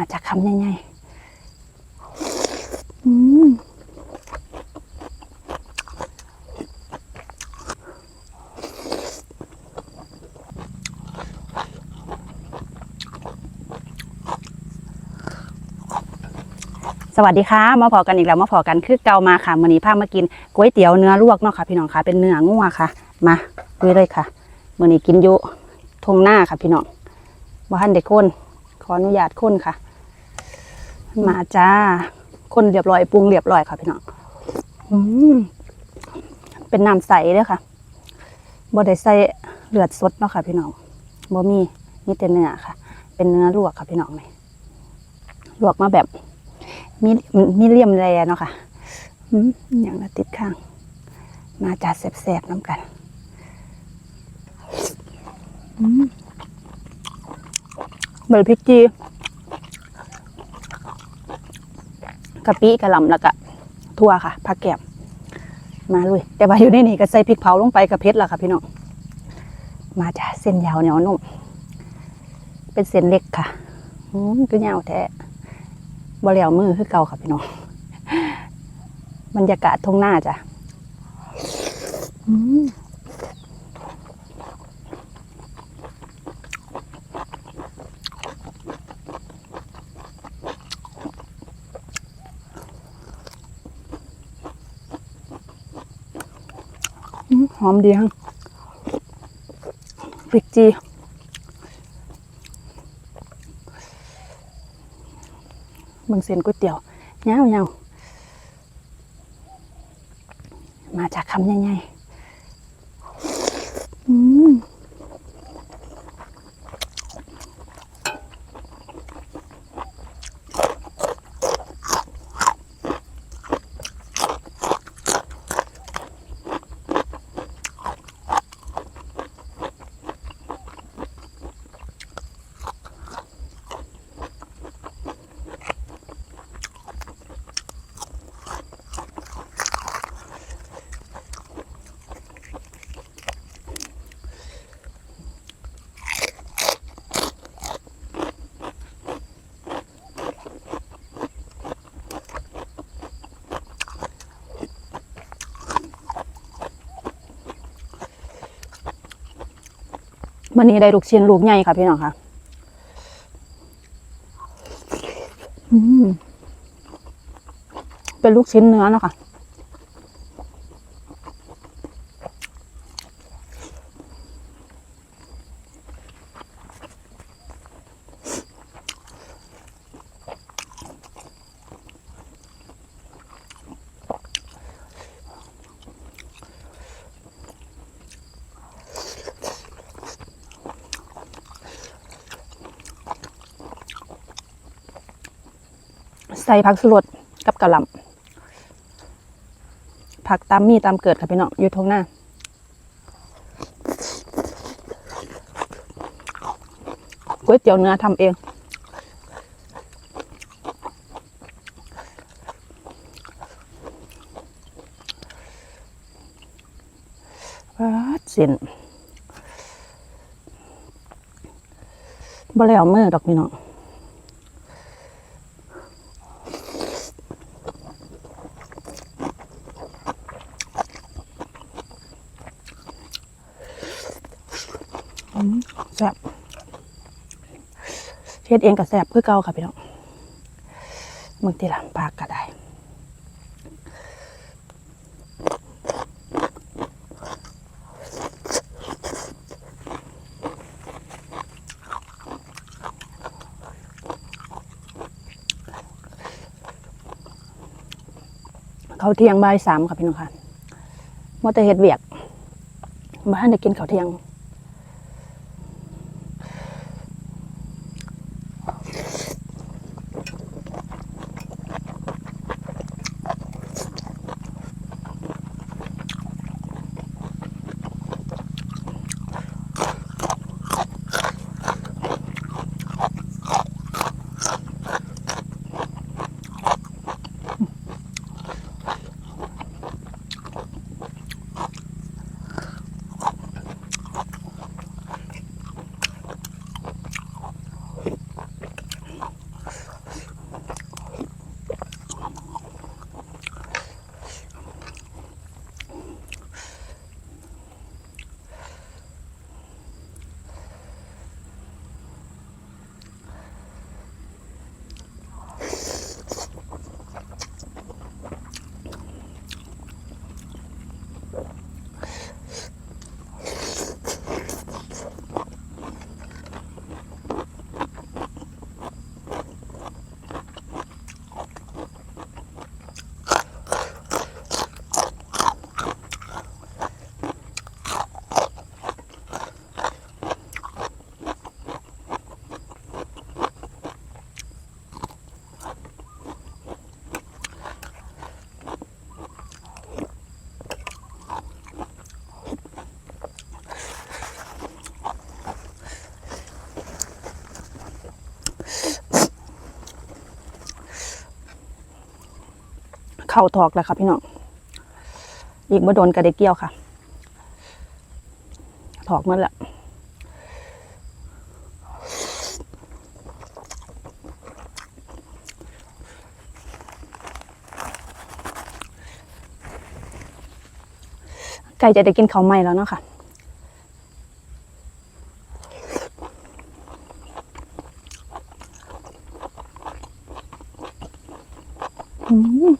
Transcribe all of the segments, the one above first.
มาจากคำใหญ่ๆอืมสวัสดีค่ะมาพอกันอีกแล้วมาพอกันคือเกามาค่ะมื้อนี้พามากินก๋วยเตี๋ยวเนื้อลวกเนาะค่ะพี่น้องค่ะเป็นเนื้องัวค่ะ มาดูเลยค่ะมื้อนี้กินอยู่ทงหน้าค่ะพี่น้องบ่ทันได้คนขออนุญาตคนค่ะ มาจ้า คนเรียบร้อยปรุงเรียบร้อยค่ะพี่น้องอืมเป็นน้ำใสเด้ค่ะบ่ได้ใส่เลือดสดเนาะค่ะพี่น้องบ่มีมีแต่เนื้อค่ะ เป็นเนื้อลวกค่ะพี่น้องนี่ลวกมาแบบมีมีเลี่ยมแรเนาะค่ะอย่างละติดข้าง มาจ้าแสบๆน้ำกันอืมเบลพริกจี กะปิกะหล่ำแล้วก็ทั่วค่ะผักแกบมาลุยแต่ว่าอยู่ในนี่ก็ใส่พริกเผาลงไปกับเพชรละค่ะ พี่น้องมาจ้ะเส้นยาวเหนียวนุ่มเป็นเส้นเล็กค่ะอืมก็ยาวแท้บริเวมือคือเก่าค่ะพี่น้องบรรยากาศทงหน้าจ้ะอืม หอมดีฮะพริกจีเบางเส้นก๋วยเตี๋ยวเงาเงามาจากคำใหญ่ๆอืม วันนี้ได้ลูกชิ้นลูกใหญ่ค่ะพี่น้องค่ะเป็นลูกชิ้นเนื้อนะคะ ใส่ผักสลดกับกะหล่ำผักตามมีตามเกิดค่ะพี่น้องอยู่ทงหน้าก๋วยเตี๋ยวเนื้อทำเองว้าดส้นบ่แล้วมือดอกพี่น้อง แซ่บเฮ็ดเองกับแซ่บเพื่อเก่าค่ะพี่น้องบางทีละปากก็ได้เขาเที่ยงบ่ายสามค่ะพี่น้องค่ะว่าแต่เฮ็ดเวียกบ้านได้กินเขาเที่ยง ข่าถอกแล้วค่ะพี่น้องอีกบ่โดนกระเดเกี่ยวค่ะ ถอกหมันละไก่จะได้กินข้าวไหม่แล้วเนาะค่ะ อืม อืม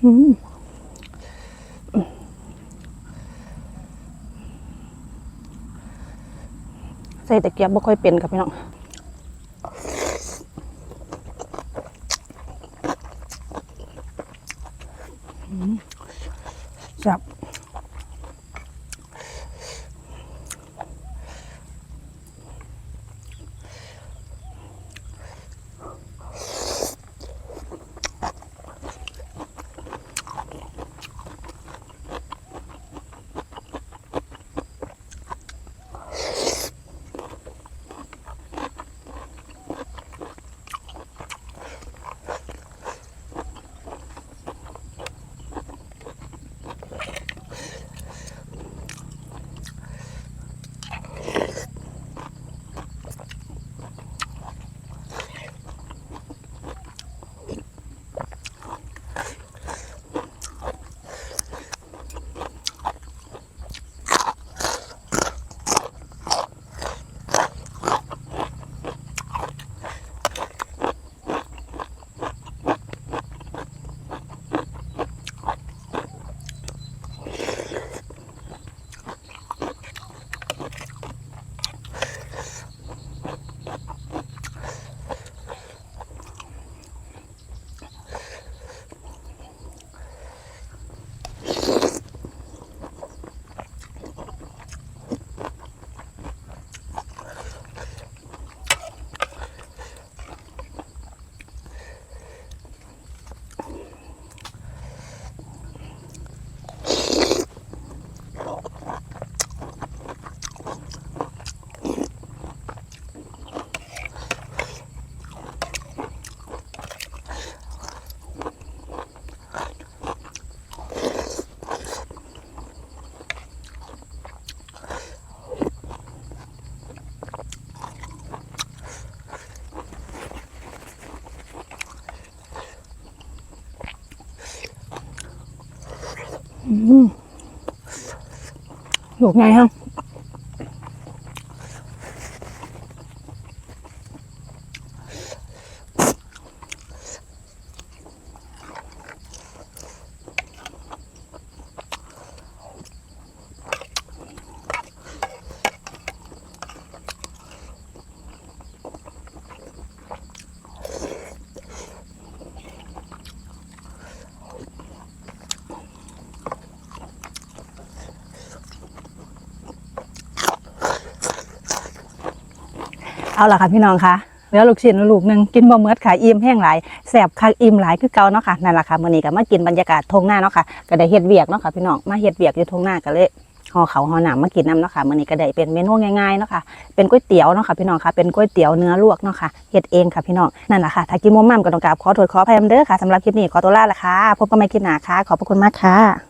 ใส่ตะเกียบบ่ค่อยเป็นกับพี่น้อง ลูกไงฮะ เอาล่ะค่ะพี่น้องคะเหลือลูกชิ้นลูกหนึ่งกินบ่เมดค่ะอิ่มแห้งหลายแสบคักอิ่มหลายคือเก่าเนาะค่ะนั่นแหละค่ะมื้อนี้ก็มากินบรรยากาศทงหน้าเนาะค่ะก็ได้เฮ็ดเวียกเนาะค่ะพี่น้องมาเฮ็ดเวียกอยู่ทงหน้าก็เลยห่อเขาห่อหนามมากินน้ำเนาะค่ะมื้อนี้ก็ได้เป็นเมนูง่ายๆเนาะค่ะเป็นก๋วยเตี๋ยวเนาะค่ะพี่น้องค่ะเป็นก๋วยเตี๋ยวเนื้อลวกเนาะค่ะเฮ็ดเองค่ะพี่น้องนั่นแหละค่ะถ้ากินมุมมั่มก็ต้องกราบขอโทษขออภัยนำเด้อค่ะสำหรับคลิปนี้ขอตัวลาละค่ะพบกันใหม่คลิปหน้าค่ะขอบพระคุณมากค่ะ